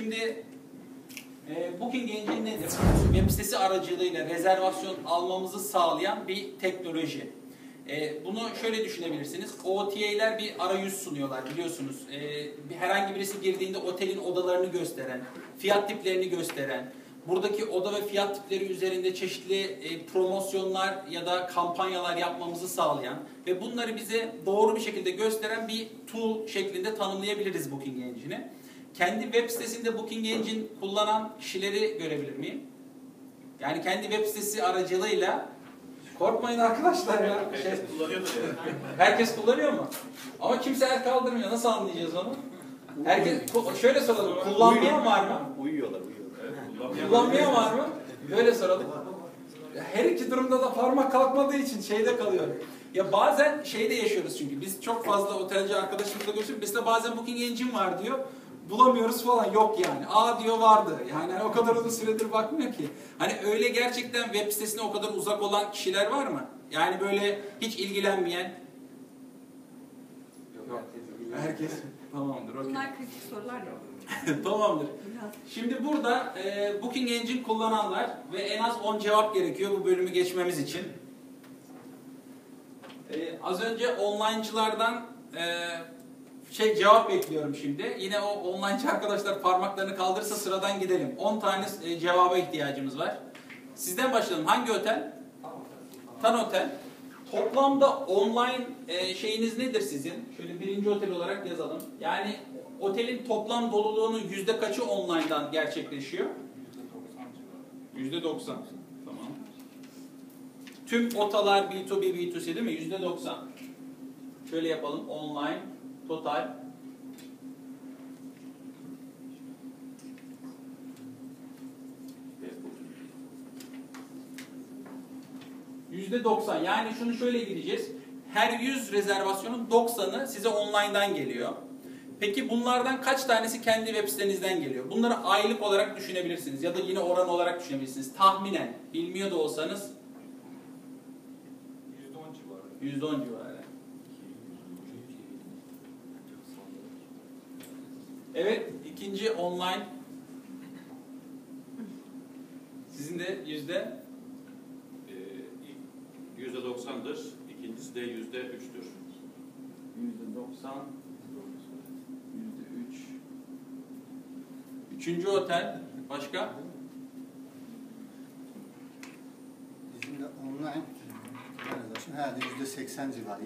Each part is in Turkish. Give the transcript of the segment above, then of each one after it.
Şimdi e, Booking Engine nedir? Web sitesi aracılığıyla rezervasyon almamızı sağlayan bir teknoloji. E, bunu şöyle düşünebilirsiniz. OTA'ler bir arayüz sunuyorlar biliyorsunuz. E, herhangi birisi girdiğinde otelin odalarını gösteren, fiyat tiplerini gösteren, buradaki oda ve fiyat tipleri üzerinde çeşitli e, promosyonlar ya da kampanyalar yapmamızı sağlayan ve bunları bize doğru bir şekilde gösteren bir tool şeklinde tanımlayabiliriz Booking Engine'i. Kendi web sitesinde Booking Engine kullanan kişileri görebilir miyim? Yani kendi web sitesi aracılığıyla korkmayın arkadaşlar ya. Şey, herkes kullanıyor mu? Ama kimse el kaldırmıyor. Nasıl anlayacağız onu? Herkes şöyle soralım. Kullanmayan var mı? Uyuyorlar, uyuyorlar. Kullanmayan var mı? Böyle soralım. Her iki durumda da parmak kalkmadığı için şeyde kalıyor. Ya bazen şeyde yaşıyoruz çünkü biz çok fazla otelci arkadaşımızla görüşüyoruz. Mesela bazen Booking Engine var diyor. Bulamıyoruz falan yok yani. Aa diyor vardı. Yani hani o kadar uzun süredir bakmıyor ki. Hani öyle gerçekten web sitesine o kadar uzak olan kişiler var mı? Yani böyle hiç ilgilenmeyen. Yok. Herkes tamamdır. okey. Bunlar kritik sorular ya. Tamamdır. Şimdi burada e, Booking Engine kullananlar ve en az 10 cevap gerekiyor bu bölümü geçmemiz için. E, az önce online'cılardan e, şey cevap bekliyorum şimdi. Yine o online'cı arkadaşlar parmaklarını kaldırırsa sıradan gidelim. 10 tane e, cevaba ihtiyacımız var. Sizden başlayalım. Hangi otel? Tan Otel. Toplamda online e, şeyiniz nedir sizin? Şöyle birinci otel olarak yazalım. Yani otelin toplam doluluğunun yüzde kaçı online'dan gerçekleşiyor? Yüzde 90. Tamam. Tüm otalar B2B, B2C değil mi? Yüzde 90. Şöyle yapalım. Online, total. Yüzde 90. Yani şunu şöyle gideceğiz. Her 100 rezervasyonun 90'ı size online'dan geliyor. Peki bunlardan kaç tanesi kendi web sitenizden geliyor? Bunları aylık olarak düşünebilirsiniz ya da yine oran olarak düşünebilirsiniz. Tahminen bilmiyor da olsanız %10 civarı. %10 civarı. Evet, ikinci online. Sizin de yüzde Ee, Yüzde doksandır, ikincisi de yüzde üçtür. yüzde doksan, yüzde üç. Üçüncü otel, başka? Bizim de online organizasyon herhalde yüzde seksen civarı, 75-80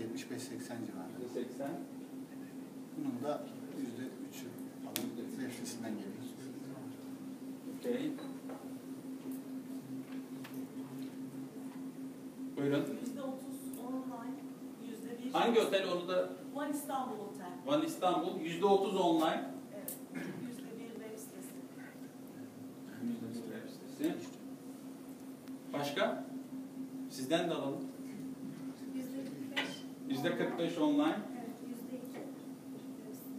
civarı. Yüzde seksen. Bunun da geliyor. Okey. Buyurun. Yüzde online, yüzde bir. Hangi otel onu da One İstanbul Otel. Van İstanbul yüzde otuz online. Evet. Yüzde bir web sitesi. Web sitesi. Başka? Sizden de alalım. Yüzde kırk beş. Yüzde 45 online. Evet, yüzde iki. web sitesi.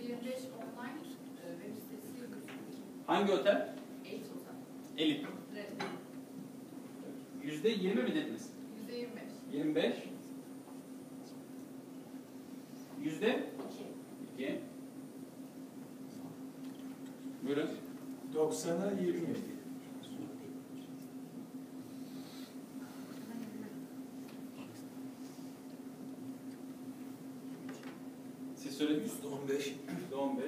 %25 online e, web sitesi Hangi otel? Eğit Ozan. Elit. Evet. Yüzde 20 mi dediniz? %25. 25. Yüzde İki. 2. Buyurun. 90'a 20. Siz söylediniz. %15. Yüzde 15.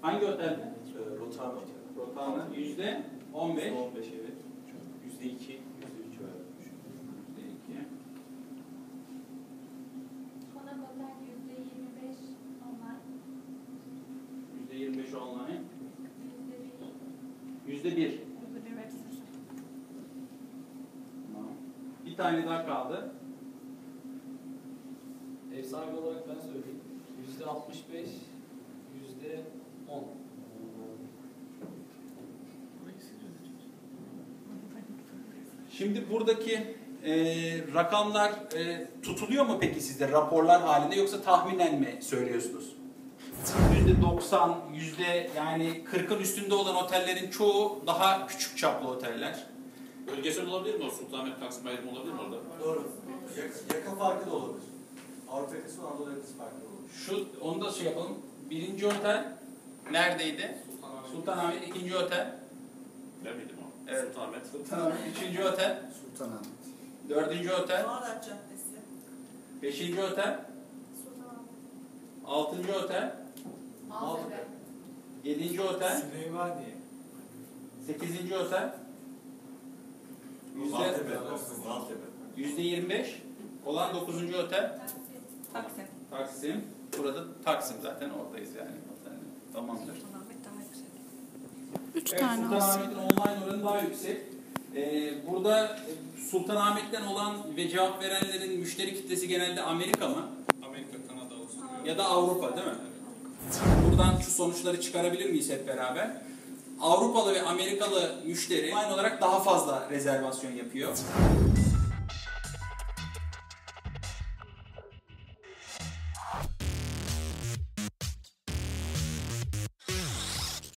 Hangi otel? Rotan Otel. Rotana. Yüzde 15. %15 evet. %2, %3 var. Yüzde 2. Konak Otel yüzde yirmi beş online. Yüzde 25 online. Yüzde bir. Yüzde 1. Burada bir web sitesi. Tamam. Bir tane daha kaldı. Ev sahibi olarak ben söyleyeyim. Yüzde 65, yüzde 10. Şimdi buradaki e, rakamlar e, tutuluyor mu peki sizde raporlar halinde yoksa tahminen mi söylüyorsunuz? Yüzde 90, yüzde yani 40'ın üstünde olan otellerin çoğu daha küçük çaplı oteller. Bölgesel olabilir mi o? Sultanahmet, Taksim ayrımı olabilir mi orada? Doğru. Yaka, yaka farkı da olabilir. Avrupa yakası Anadolu yakası farklı olur? Şu onu da şey yapalım. Birinci otel neredeydi? Sultanahmet. ikinci otel. Ne miydim o? Evet. Sultanahmet. Sultanahmet. Üçüncü otel. Sultanahmet. Dördüncü otel. Bağdat Caddesi. Beşinci otel. Sultanahmet. Altıncı otel. Maltepe. Yedinci otel. Süleymaniye. Sekizinci otel. Yüzde, Maltepe. Maltepe. yüzde yirmi beş olan dokuzuncu otel. Taksim. Taksim. Burada Taksim zaten oradayız yani. Tamamdır. Yüksek. Üç Evet, tane olsun. Sultanahmet'in online oranı daha yüksek. Ee, burada e, Sultanahmet'ten olan ve cevap verenlerin müşteri kitlesi genelde Amerika mı? Amerika, Kanada, Avustralya. Ya da Avrupa değil mi? Buradan şu sonuçları çıkarabilir miyiz hep beraber? Avrupalı ve Amerikalı müşteri aynı olarak daha fazla rezervasyon yapıyor.